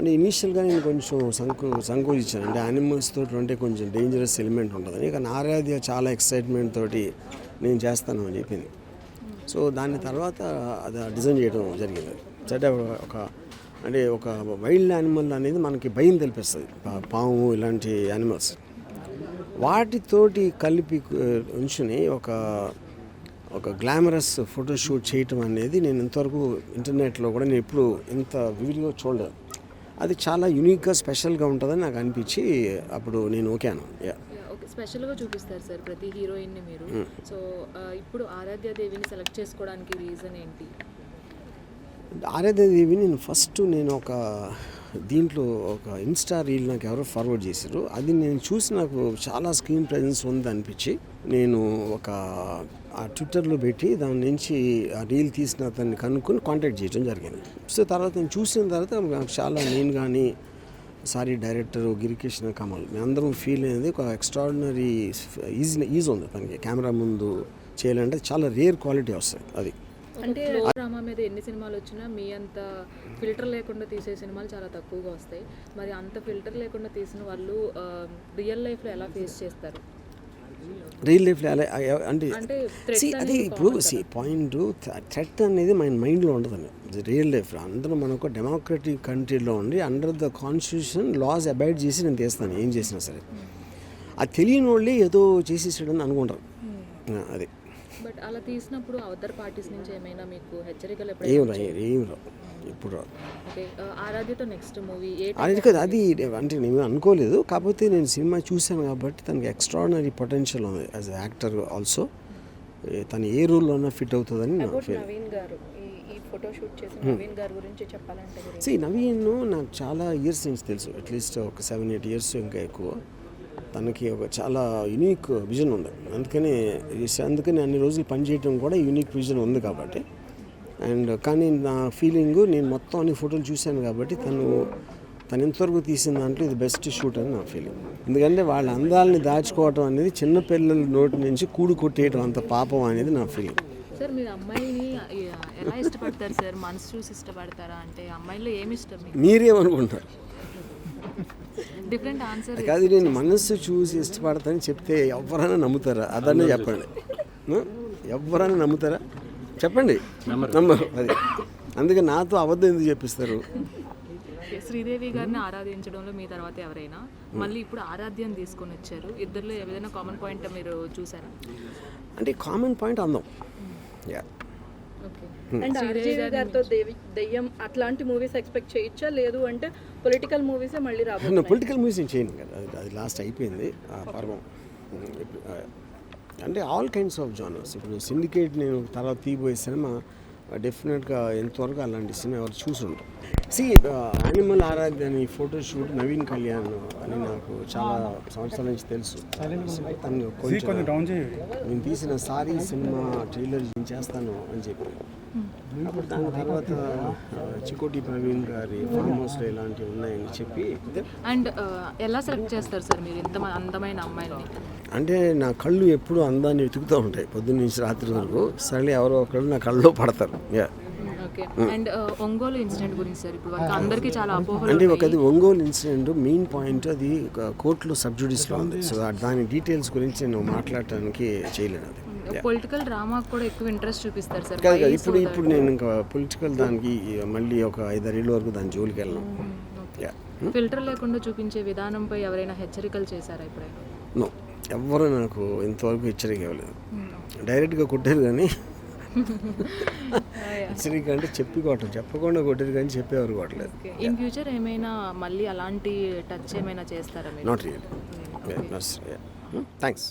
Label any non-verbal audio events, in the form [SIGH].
అంటే ఇనీషియల్గా నేను కొంచెం సంకు సంకోచించాను. అంటే యానిమల్స్ తోటి ఉంటే కొంచెం డేంజరస్ ఎలిమెంట్ ఉంటుందని కానీ ఆరాధ్య చాలా ఎక్సైట్మెంట్ తోటి నేను చేస్తాను అని చెప్పింది. సో దాని తర్వాత అది డిజైన్ చేయడం జరిగింది. అంటే ఒక అంటే ఒక వైల్డ్ యానిమల్ అనేది మనకి భయం తెలిపిస్తుంది. పాము ఇలాంటి యానిమల్స్ వాటితోటి కలిపి ఉంచుని ఒక ఒక గ్లామరస్ ఫోటోషూట్ చేయటం అనేది నేను ఇంతవరకు ఇంటర్నెట్లో కూడా నేను ఎప్పుడు ఇంత వీడియో చూడలేదు. అది చాలా యూనిక్గా స్పెషల్గా ఉంటుందని నాకు అనిపించి అప్పుడు నేను ఓకేను యా స్పెషల్గా చూపిస్తారు సార్ ప్రతి హీరోయిన్ని మీరు. సో ఆ, ఇప్పుడు ఆరాధ్య దేవిని సెలెక్ట్ చేసుకోవడానికి రీజన్ ఏంటి? ఆరాధ్యదేవి నేను ఫస్ట్ నేను ఒక దీంట్లో ఒక ఇన్స్టా రీల్ నాకు ఎవరో ఫార్వర్డ్ చేశారు. అది నేను చూసి నాకు చాలా స్క్రీన్ ప్రజెన్స్ ఉంది అనిపించి నేను ఒక ఆ ట్విట్టర్లో పెట్టి దాని నుంచి ఆ రీల్ తీసిన అతన్ని కనుక్కొని కాంటాక్ట్ చేయడం జరిగింది. సో తర్వాత నేను చూసిన తర్వాత నాకు చాలా నేను కానీ సారీ డైరెక్టర్ గిరికృష్ణ కమల్ మేమందరం ఫీల్ అనేది ఒక ఎక్స్ట్రాడినరీ ఈజ్ ఈజ్ ఉంది తనకి. కెమెరా ముందు చేయాలంటే చాలా రేర్ క్వాలిటీ వస్తుంది అది. అంటే డ్రామా మీద ఎన్ని సినిమాలు వచ్చినా మీ అంత ఫిల్టర్ లేకుండా తీసే సినిమాలు చాలా తక్కువగా వస్తాయి. మరి అంత ఫిల్టర్ లేకుండా తీసిన వాళ్ళు రియల్ లైఫ్లో ఎలా ఫేస్ చేస్తారు? రియల్ లైఫ్లో ఎలా అంటే అది ఇప్పుడు సి పాయింట్ థ్రెట్ అనేది మన మైండ్లో ఉండదండి రియల్ లైఫ్లో. అందరూ మనకు డెమోక్రటిక్ కంట్రీలో ఉండి under the constitution laws abide చేసి నేను తీస్తాను. ఏం చేసినా సరే. అది తెలియని వాళ్ళే ఏదో చేసేసాడని అనుకుంటారు. అది. బట్ అలా తీసినప్పుడు అదర్ పార్టీస్ నుంచి ఏమైనా మీకు హెచ్చరికలు ఏం రా ఏం రావు ఇప్పుడు రావు ఓకే ఆరాధ్యతో నెక్స్ట్ మూవీ అది కదా అది అంటే నేను అనుకోలేదు కాకపోతే నేను సినిమా చూశాను కాబట్టి తనకి ఎక్స్ట్రాడినరీ పొటెన్షియల్ ఉంది యాజ్ యాక్టర్ ఆల్సో తను ఏ రోల్లో ఉన్నా ఫిట్ అవుతుందని నా నవీన్ గారు ఈ ఫోటో షూట్ చేసిన నవీన్ గారి గురించి చెప్పాలంటే సి నవీన్ నాకు చాలా ఇయర్స్ నుంచి తెలుసు అట్లీస్ట్ ఒక సెవెన్ ఎయిట్ ఇయర్స్ ఇంకా ఎక్కువ. తనకి ఒక చాలా యూనిక్ విజన్ ఉంది. అందుకని అందుకని అన్ని రోజులు పనిచేయడం కూడా యూనిక్ విజన్ ఉంది కాబట్టి. అండ్ కానీ నా ఫీలింగ్ నేను మొత్తం అన్ని ఫోటోలు చూశాను కాబట్టి తను తను ఎంతవరకు తీసిన దాంట్లో ఇది బెస్ట్ షూట్ అని నా ఫీలింగ్ ఎందుకంటే వాళ్ళ అందాలని దాచుకోవటం అనేది చిన్నపిల్లల నోటి నుంచి కూడు కొట్టేయడం అంత పాపం అనేది నా ఫీలింగ్ సార్ మీరు అమ్మాయిని ఎలా ఇష్టపడతారు సార్? మనసు చూసి ఇష్టపడతారా? అంటే అమ్మాయిలో ఏమి ఇష్టం మీరేమనుకుంటారు? డిఫరెంట్ ఆన్సర్ కాదు నేను మనస్సు చూసి ఇష్టపడతానని చెప్తే ఎవరైనా నమ్ముతారా? అదన్నీ చెప్పండి? ఎవరైనా నమ్ముతారా? చెప్పండి. నమ్మరు. అది. అందుకే నాతో అబద్ధం ఎందుకు చెప్పిస్తారు? శ్రీదేవి గారిని ఆరాధించడంలో మీ తర్వాత ఎవరైనా? మళ్ళీ ఇప్పుడు ఆరాధ్యం తీసుకొని వచ్చారు. ఇద్దరిలో ఏదైనా కామన్ పాయింట్ మీరు చూసారా? అంటే కామన్ పాయింట్ అందం. యా అండ్ ఆర్జీవి గారితో దేవి దెయ్యం అట్లాంటి మూవీస్ ఎక్స్పెక్ట్ చేయొచ్చా? లేదు అంటే పొలిటికల్ మూవీసే మళ్ళీ రాబోతున్నాయి. పొలిటికల్ మూవీస్ నేను చేయను కదా. అది లాస్ట్ అయిపోయింది. ఆ పర్వం. ఆ, అంటే ఆల్ కైండ్స్ ఆఫ్ జానర్స్ ఇప్పుడు సిండికేట్ నేను తర్వాత తీయబోయే సినిమా డెఫినెట్గా ఎంతవరకు అలాంటి సినిమా ఎవరు చూసి ఉంటారు సి యానిమల్ ఆరాధ్య అని ఫోటో షూట్ నవీన్ కళ్యాణ్ అని నాకు చాలా సంవత్సరాల నుంచి తెలుసు. తను కొంచెం నేను తీసిన సారీ సినిమా ట్రైలర్ నేను చేస్తాను అని చెప్పి అప్పుడు దాని తర్వాత ఆ, చికోటి ప్రవీణ్ గారి ఫామ్ హౌస్లో ఇలాంటివి ఉన్నాయని చెప్పి అండ్ ఎలా సెలెక్ట్ చేస్తారు సార్ మీరు ఇంత అందమైన అమ్మాయిని అంటే నా కళ్ళు ఎప్పుడూ అందాన్ని వెతుకుతూ ఉంటాయి పొద్దున్న నుంచి రాత్రి వరకు. సరే ఎవరో ఒకళ్ళు నా కళ్ళలో పడతారు. Yeah okay. And Ongole incident గురించి సార్ ఇప్పుడు అందరికీ చాలా అపోహలు అంటే ఒకది ఒంగోలు ఇన్సిడెంట్ మెయిన్ పాయింట్ అది ఒక కోర్టులో సబ్జుడిస్లో ఉంది. సో దాని డీటెయిల్స్ గురించి నేను మాట్లాడటానికి చేయలేను అది. పొలిటికల్ డ్రామా కూడా ఎక్కువ ఇంట్రెస్ట్ చూపిస్తారు సార్. కాదు కాదు ఇప్పుడు ఇప్పుడు నేను ఇంకా పొలిటికల్ దానికి మళ్ళీ ఒక ఐదారేళ్ళ వరకు దాని జోలికి వెళ్ళను. యా ఫిల్టర్ లేకుండా చూపించే విధానంపై ఎవరైనా హెచ్చరికలు చేశారా ఎప్పుడైనా? నో ఎవ్వరు నాకు ఇంతవరకు హెచ్చరిక ఇవ్వలేదు. డైరెక్ట్గా కొట్టారు కానీ [LAUGHS] [LAUGHS] హెచ్చరిక అంటే చెప్పుకోవటం చెప్పకుండా కొట్టారు కానీ చెప్పేవారు కొట్టలేదు. ఇన్ ఫ్యూచర్ ఏమైనా మళ్ళీ అలాంటి టచ్ ఏమైనా చేస్తారా మీరు? Not real thanks